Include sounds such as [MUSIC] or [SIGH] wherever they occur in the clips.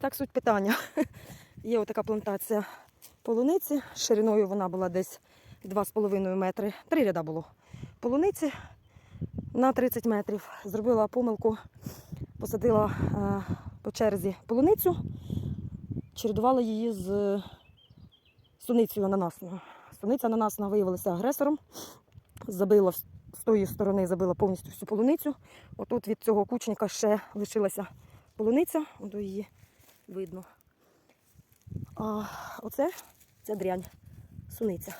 так суть питання. [LAUGHS] Є отака плантація полуниці. Шириною вона була десь 2,5 метри. Три ряда було полуниці на 30 метрів. Зробила помилку, посадила е, по черзі полуницю, чередувала її з суницею ананасною. Суниця ананасна виявилася агресором, забила з тої сторони, забила повністю всю полуницю. Отут від цього кучника ще лишилася полуниця, до її видно. А оце ця дрянь, суниця.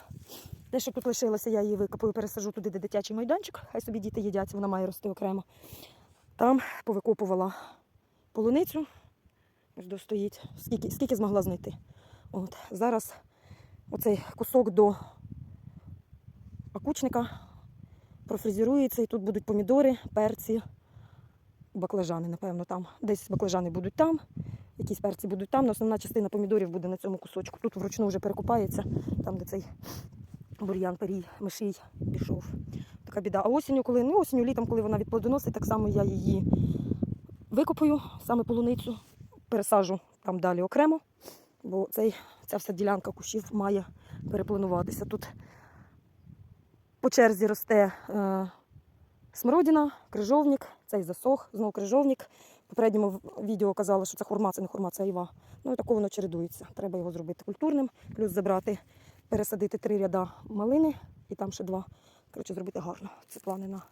Те, що тут лишилося, я її викопаю, пересажу туди, де дитячий майданчик. Хай собі діти їдять, вона має рости окремо. Там повикопувала полуницю. Ось стоїть, скільки, скільки змогла знайти. От, зараз оцей кусок до окучника профрезерується, і тут будуть помідори, перці, баклажани, напевно, там. Десь баклажани будуть там, якісь перці будуть там, але основна частина помідорів буде на цьому кусочку. Тут вручну вже перекопається, там, де цей бур'ян, перій, мишій пішов. Така біда. А осінню, коли ну, осінню, літом, коли вона відплодоносить, так само я її викопаю, саме полуницю, пересажу там далі окремо, бо цей, ця вся ділянка кущів має переплануватися. Тут по черзі росте е, смородина, крижовник, цей засох, знову крижовник. Попередньому відео казала, що це хурма, це не хурма, це айва. Ну і тако воно чередується. Треба його зробити культурним, плюс забрати, пересадити три ряда малини і там ще два. Коротше, зробити гарно. Це плани на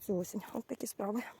цю осінь. От такі справи.